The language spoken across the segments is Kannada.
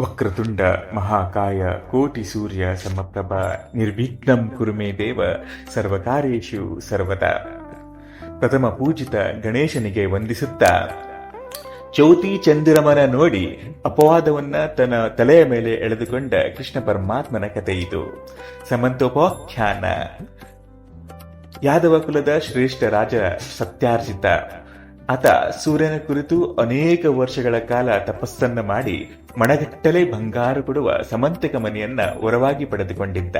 ವಕ್ರತುಂಡ ಮಹಾಕಾಯ ಕೋಟಿ ಸೂರ್ಯ ಸಮಪ್ರಭ ನಿರ್ವಿಘ್ನಂ ಕುರುಮೇ ದೇವ ಸರ್ವಕಾರ್ಯೇಷು ಸರ್ವದ. ಪ್ರಥಮ ಪೂಜಿತ ಗಣೇಶನಿಗೆ ವಂದಿಸುತ್ತ. ಚೌತಿ ಚಂದಿರಮನ ನೋಡಿ ಅಪವಾದವನ್ನ ತನ್ನ ತಲೆಯ ಮೇಲೆ ಎಳೆದುಕೊಂಡ ಕೃಷ್ಣ ಪರಮಾತ್ಮನ ಕಥೆ ಇದು. ಸಮಂತೋಪಾಖ್ಯಾನ. ಯಾದವ ಕುಲದ ಶ್ರೇಷ್ಠ ರಾಜ ಸತ್ಯಾರ್ಜಿತ. ಆತ ಸೂರ್ಯನ ಕುರಿತು ಅನೇಕ ವರ್ಷಗಳ ಕಾಲ ತಪಸ್ಸನ್ನ ಮಾಡಿ ಮಣಗಟ್ಟಲೆ ಬಂಗಾರ ಕೊಡುವ ಸಮಂತಕ ಮನೆಯನ್ನ ವರವಾಗಿ ಪಡೆದುಕೊಂಡಿದ್ದ.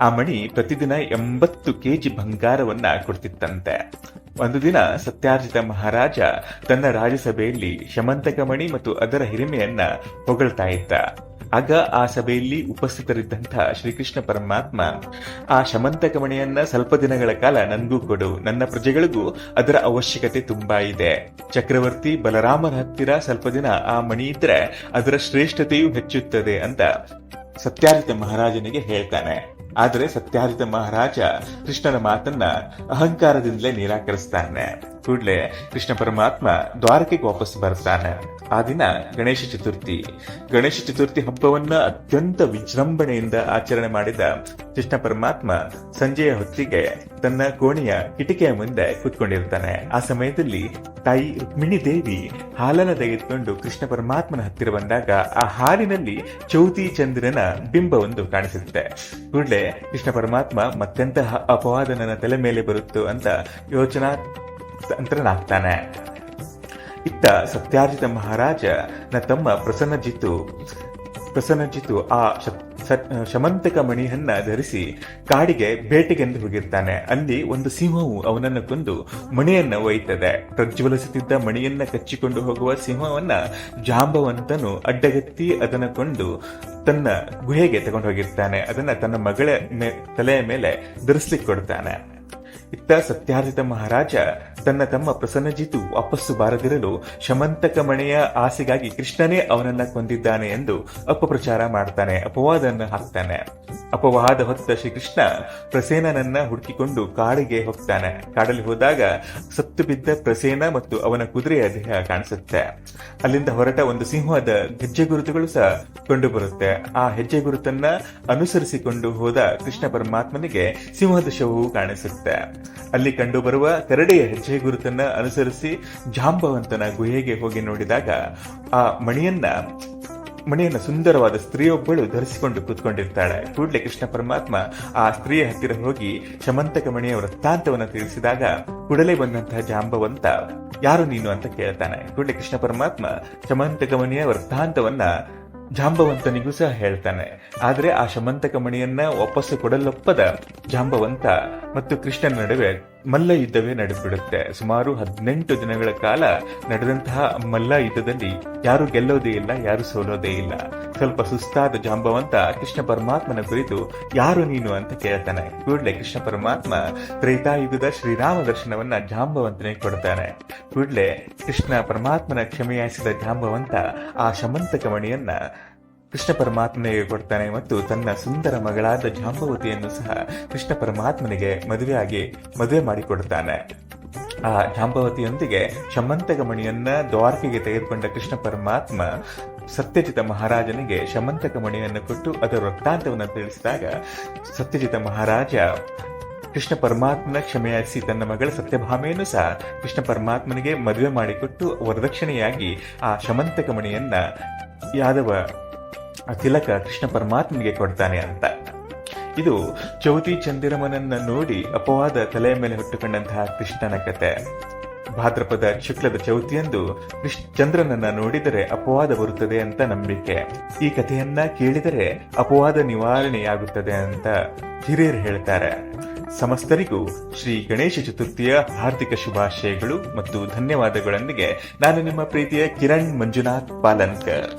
ಆ ಮಣಿ ಪ್ರತಿದಿನ ಎಂಬತ್ತು ಕೆಜಿ ಬಂಗಾರವನ್ನ ಕೊಡ್ತಿತ್ತಂತೆ. ಒಂದು ದಿನ ಸತ್ಯಾರ್ಜಿತ ಮಹಾರಾಜ ತನ್ನ ರಾಜಸಭೆಯಲ್ಲಿ ಶಮಂತಕ ಮಣಿ ಮತ್ತು ಅದರ ಹಿರಿಮೆಯನ್ನ ಹೊಗಳ್ತಾ ಇದ್ದ. ಆಗ ಆ ಸಭೆಯಲ್ಲಿ ಉಪಸ್ಥಿತರಿದ್ದಂಥ ಶ್ರೀಕೃಷ್ಣ ಪರಮಾತ್ಮ, ಆ ಶಮಂತಕ ಮಣಿಯನ್ನ ಸ್ವಲ್ಪ ದಿನಗಳ ಕಾಲ ನನ್ಗೂ ಕೊಡು. ನನ್ನ ಪ್ರಜೆಗಳಿಗೂ ಅದರ ಅವಶ್ಯಕತೆ ತುಂಬಾ ಇದೆ. ಚಕ್ರವರ್ತಿ ಬಲರಾಮನ ಹತ್ತಿರ ಸ್ವಲ್ಪ ದಿನ ಆ ಮಣಿ ಇದ್ರೆ ಅದರ ಶ್ರೇಷ್ಠತೆಯೂ ಹೆಚ್ಚುತ್ತದೆ ಅಂತ ಸತ್ಯಾರ್ಥ ಮಹಾರಾಜನಿಗೆ ಹೇಳ್ತಾನೆ. ಆದರೆ ಸತ್ಯಾರ್ಜಿತ ಮಹಾರಾಜ ಕೃಷ್ಣನ ಮಾತನ್ನ ಅಹಂಕಾರದಿಂದಲೇ ನಿರಾಕರಿಸ್ತಾನೆ. ಕೂಡಲೇ ಕೃಷ್ಣ ಪರಮಾತ್ಮ ದ್ವಾರಕೆಗೆ ವಾಪಸ್ ಬರ್ತಾನೆ. ಆ ದಿನ ಗಣೇಶ ಚತುರ್ಥಿ. ಗಣೇಶ ಚತುರ್ಥಿ ಹಬ್ಬವನ್ನ ಅತ್ಯಂತ ವಿಜೃಂಭಣೆಯಿಂದ ಆಚರಣೆ ಮಾಡಿದ ಕೃಷ್ಣ ಪರಮಾತ್ಮ ಸಂಜೆಯ ಹೊತ್ತಿಗೆ ತನ್ನ ಕೋಣೆಯ ಕಿಟಕಿಯ ಮುಂದೆ ಕೂತ್ಕೊಂಡಿರ್ತಾನೆ. ಆ ಸಮಯದಲ್ಲಿ ತಾಯಿ ರುಕ್ಮಿಣಿ ದೇವಿ ಹಾಲನ್ನ ತೆಗೆದುಕೊಂಡು ಕೃಷ್ಣ ಪರಮಾತ್ಮನ ಹತ್ತಿರ ಬಂದಾಗ ಆ ಹಾಲಿನಲ್ಲಿ ಚೌತಿ ಚಂದ್ರನ ಬಿಂಬವೊಂದು ಕಾಣಿಸುತ್ತೆ ಕೂಡಲೇ ಕೃಷ್ಣ ಪರಮಾತ್ಮ ಮತ್ತೆಂತಹ ಅಪವಾದ ನನ್ನ ತಲೆ ಮೇಲೆ ಬರುತ್ತೋ ಅಂತ ಯೋಚನಾ ತಂತ್ರನಾಗ್ತಾನೆ. ಇತ್ತ ಸತ್ಯಾರ್ಜಿತ ಮಹಾರಾಜ ನ ತಮ್ಮ ಪ್ರಸನ್ನಜಿತ್ತು ಪ್ರಸನ್ನಜಿತ್ತು ಆ ಶಮಂತಕ ಮಣಿಯನ್ನ ಧರಿಸಿ ಕಾಡಿಗೆ ಬೇಟೆಗೆಂದು ಹೋಗಿರ್ತಾನೆ. ಅಲ್ಲಿ ಒಂದು ಸಿಂಹವು ಅವನನ್ನು ಕೊಂದು ಮಣಿಯನ್ನ ಒಯ್ತದೆ. ಪ್ರಜ್ವಲಿಸುತ್ತಿದ್ದ ಮಣಿಯನ್ನ ಕಚ್ಚಿಕೊಂಡು ಹೋಗುವ ಸಿಂಹವನ್ನ ಜಾಂಬವಂತನು ಅಡ್ಡಗತ್ತಿ ಅದನ್ನ ಕೊಂಡು ತನ್ನ ಗುಹೆಗೆ ತಗೊಂಡು ಹೋಗಿರ್ತಾನೆ ಅದನ್ನ ತನ್ನ ಮಗಳ ತಲೆಯ ಮೇಲೆ ಧರಿಸ್ಲಿಕ್ಕೆ ಕೊಡ್ತಾನೆ ಇತ್ತ ಸತ್ಯಾರ್ಜಿತ ಮಹಾರಾಜ ತನ್ನ ತಮ್ಮ ಪ್ರಸನ್ನಜಿತು ವಾಪಸ್ಸು ಬಾರದಿರಲು ಶಮಂತಕ ಮಣೆಯ ಆಸೆಗಾಗಿ ಕೃಷ್ಣನೇ ಅವನನ್ನ ಕೊಂದಿದ್ದಾನೆ ಎಂದು ಅಪಪ್ರಚಾರ ಮಾಡ್ತಾನೆ ಅಪವಾದನ ಹಾಕ್ತಾನೆ. ಅಪವಾದ ಹೊತ್ತ ಶ್ರೀಕೃಷ್ಣ ಪ್ರಸೇನನನ್ನ ಹುಡುಕಿಕೊಂಡು ಕಾಡಿಗೆ ಹೋಗ್ತಾನೆ. ಕಾಡಲ್ಲಿ ಹೋದಾಗ ಸತ್ತು ಬಿದ್ದ ಪ್ರಸೇನ ಮತ್ತು ಅವನ ಕುದುರೆಯ ದೇಹ ಕಾಣಿಸುತ್ತೆ. ಅಲ್ಲಿಂದ ಹೊರಟ ಒಂದು ಸಿಂಹದ ಹೆಜ್ಜೆ ಗುರುತುಗಳು ಸಹ ಕಂಡು ಬರುತ್ತೆ ಆ ಹೆಜ್ಜೆ ಗುರುತನ್ನ ಅನುಸರಿಸಿಕೊಂಡು ಹೋದ ಕೃಷ್ಣ ಪರಮಾತ್ಮನಿಗೆ ಸಿಂಹದ ಶವವು ಕಾಣಿಸುತ್ತೆ. ಅಲ್ಲಿ ಕಂಡುಬರುವ ಕರಡಿಯ ಹೆಜ್ಜೆ ಗುರುತನ್ನ ಅನುಸರಿಸಿ ಜಾಂಬವಂತನ ಗುಹೆಗೆ ಹೋಗಿ ನೋಡಿದಾಗ ಆ ಮಣಿಯನ್ನ ಮಣಿಯನ್ನ ಸುಂದರವಾದ ಸ್ತ್ರೀಯೊಬ್ಬಳು ಧರಿಸಿಕೊಂಡು ಕೂತ್ಕೊಂಡಿರ್ತಾಳೆ. ಕೂಡಲೇ ಕೃಷ್ಣ ಪರಮಾತ್ಮ ಆ ಸ್ತ್ರೀಯ ಹತ್ತಿರ ಹೋಗಿ ಶಮಂತಕ ಮಣಿಯ ವೃತ್ತಾಂತವನ್ನ ತಿಳಿಸಿದಾಗ ಕೂಡಲೇ ಬಂದಂತಹ ಜಾಂಬವಂತ, ಯಾರು ನೀನು? ಅಂತ ಕೇಳ್ತಾನೆ. ಕೂಡಲೇ ಕೃಷ್ಣ ಪರಮಾತ್ಮ ಶಮಂತಕ ಮಣಿಯ ವೃತ್ತಾಂತವನ್ನ ಜಾಂಬವಂತನಿಗೂ ಸಹ ಹೇಳ್ತಾನೆ. ಆದ್ರೆ ಆ ಶಮಂತಕ ಮಣಿಯನ್ನ ವಾಪಸ್ಸು ಕೊಡಲೊಪ್ಪದ ಜಾಂಬವಂತ ಮತ್ತು ಕೃಷ್ಣನ ನಡುವೆ ಮಲ್ಲ ಯುದ್ಧವೇ ನಡೆದ್ಬಿಡುತ್ತೆ. ಸುಮಾರು ಹದಿನೆಂಟು ದಿನಗಳ ಕಾಲ ನಡೆದಂತಹ ಮಲ್ಲ ಯುದ್ಧದಲ್ಲಿ ಯಾರು ಗೆಲ್ಲೋದೇ ಇಲ್ಲ, ಯಾರು ಸೋಲೋದೇ ಇಲ್ಲ. ಸ್ವಲ್ಪ ಸುಸ್ತಾದ ಜಾಂಬವಂತ ಕೃಷ್ಣ ಪರಮಾತ್ಮನ ಕುರಿತು ಯಾರು ನೀನು ಅಂತ ಕೇಳ್ತಾನೆ. ಕೂಡಲೇ ಕೃಷ್ಣ ಪರಮಾತ್ಮ ತ್ರೇತಾಯುಗದ ಶ್ರೀರಾಮ ದರ್ಶನವನ್ನ ಜಾಂಬವಂತನಿಗೆ ಕೊಡ್ತಾನೆ. ಕೂಡಲೇ ಕೃಷ್ಣ ಪರಮಾತ್ಮನ ಕ್ಷಮೆಯಾಯಿಸಿದ ಜಾಂಬವಂತ ಆ ಶಮಂತಕ ಮಣಿಯನ್ನ ಕೃಷ್ಣ ಪರಮಾತ್ಮನಿಗೆ ಕೊಡ್ತಾನೆ ಮತ್ತು ತನ್ನ ಸುಂದರ ಮಗಳಾದ ಜಾಂಬವತಿಯನ್ನು ಸಹ ಕೃಷ್ಣ ಪರಮಾತ್ಮನಿಗೆ ಮದುವೆಯಾಗಿ ಮದುವೆ ಮಾಡಿಕೊಡುತ್ತಾನೆ. ಆ ಜಾಂಬವತಿಯೊಂದಿಗೆ ಶಮಂತಕಮಣಿಯನ್ನ ದ್ವಾರಕೆಗೆ ತೆಗೆದುಕೊಂಡ ಕೃಷ್ಣ ಪರಮಾತ್ಮ ಸತ್ಯಜಿತ ಮಹಾರಾಜನಿಗೆ ಶಮಂತಕ ಮಣಿಯನ್ನು ಕೊಟ್ಟು ಅದರ ವೃತ್ತಾಂತವನ್ನು ತಿಳಿಸಿದಾಗ ಸತ್ಯಜಿತ ಮಹಾರಾಜ ಕೃಷ್ಣ ಪರಮಾತ್ಮನ ಕ್ಷಮೆಯಾಗಿಸಿ ತನ್ನ ಮಗಳ ಸತ್ಯಭಾಮೆಯನ್ನು ಸಹ ಕೃಷ್ಣ ಪರಮಾತ್ಮನಿಗೆ ಮದುವೆ ಮಾಡಿಕೊಟ್ಟು ವರದಕ್ಷಿಣೆಯಾಗಿ ಆ ಶಮಂತಕಮಣಿಯನ್ನ ಯಾದವ ಆ ತಿಲಕ ಕೃಷ್ಣ ಪರಮಾತ್ಮನಿಗೆ ಕೊಡ್ತಾನೆ ಅಂತ. ಇದು ಚೌತಿ ಚಂದಿರಮನನ್ನ ನೋಡಿ ಅಪವಾದ ತಲೆಯ ಮೇಲೆ ಹುಟ್ಟುಕೊಂಡಂತಹ ಕೃಷ್ಣನ ಕತೆ. ಭಾದ್ರಪದ ಶುಕ್ಲದ ಚೌತಿಯಂದು ಚಂದ್ರನನ್ನ ನೋಡಿದರೆ ಅಪವಾದ ಬರುತ್ತದೆ ಅಂತ ನಂಬಿಕೆ. ಈ ಕಥೆಯನ್ನ ಕೇಳಿದರೆ ಅಪವಾದ ನಿವಾರಣೆಯಾಗುತ್ತದೆ ಅಂತ ಹಿರಿಯರು ಹೇಳ್ತಾರೆ. ಸಮಸ್ತರಿಗೂ ಶ್ರೀ ಗಣೇಶ ಚತುರ್ಥಿಯ ಹಾರ್ದಿಕ ಶುಭಾಶಯಗಳು ಮತ್ತು ಧನ್ಯವಾದಗಳೊಂದಿಗೆ ನಾನು ನಿಮ್ಮ ಪ್ರೀತಿಯ ಕಿರಣ್ ಮಂಜುನಾಥ್ ಪಾಲನ್ಕರ್.